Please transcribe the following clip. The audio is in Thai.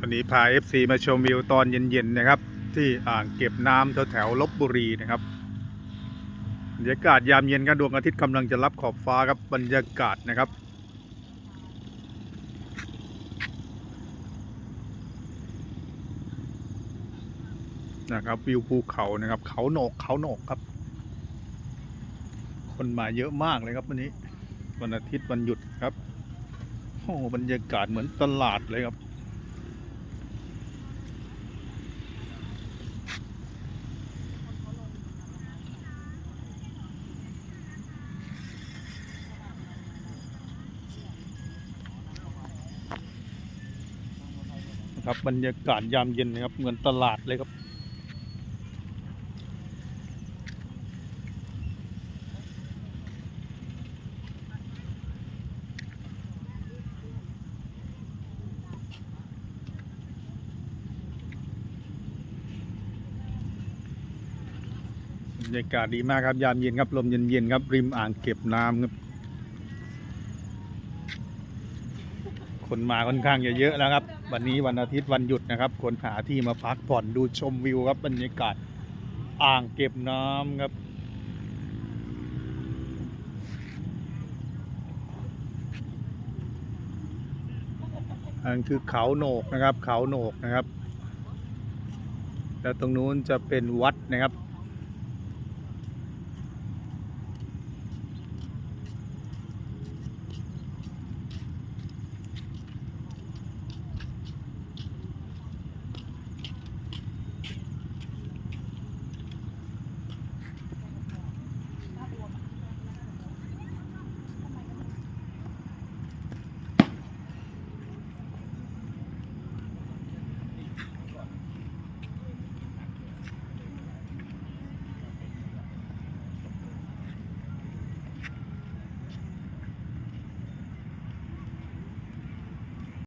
วันนี้พา FC มาชมวิวตอนเย็นๆนะครับ ที่อ่างเก็บน้ำแถวๆลบบุรีนะครับบรรยากาศยามเย็นครับดวงอาทิตย์กำลังจะรับขอบฟ้าครับบรรยากาศนะครับ นะครับวิวภูเขานะครับ เขาโหนกเขาโหนกครับ คนมาเยอะมากเลยครับวันนี้วันอาทิตย์วันหยุดครับโอ้บรรยากาศเหมือนตลาดเลยครับ ครับบรรยากาศยามเย็นนะครับ เหมือนตลาดเลยครับ บรรยากาศดีมากครับยามเย็นครับลมเย็นๆครับ ริมอ่างเก็บน้ำครับคนมาค่อนข้างจะเยอะแล้วครับ วันนี้วันอาทิตย์วันหยุดนะครับคนหาที่มาพักผ่อนดูชมวิวครับบรรยากาศอ่างเก็บน้ำครับ อันคือเขาโหนกนะครับ เขาโหนกนะครับ แล้วตรงนู้นจะเป็นวัดนะครับ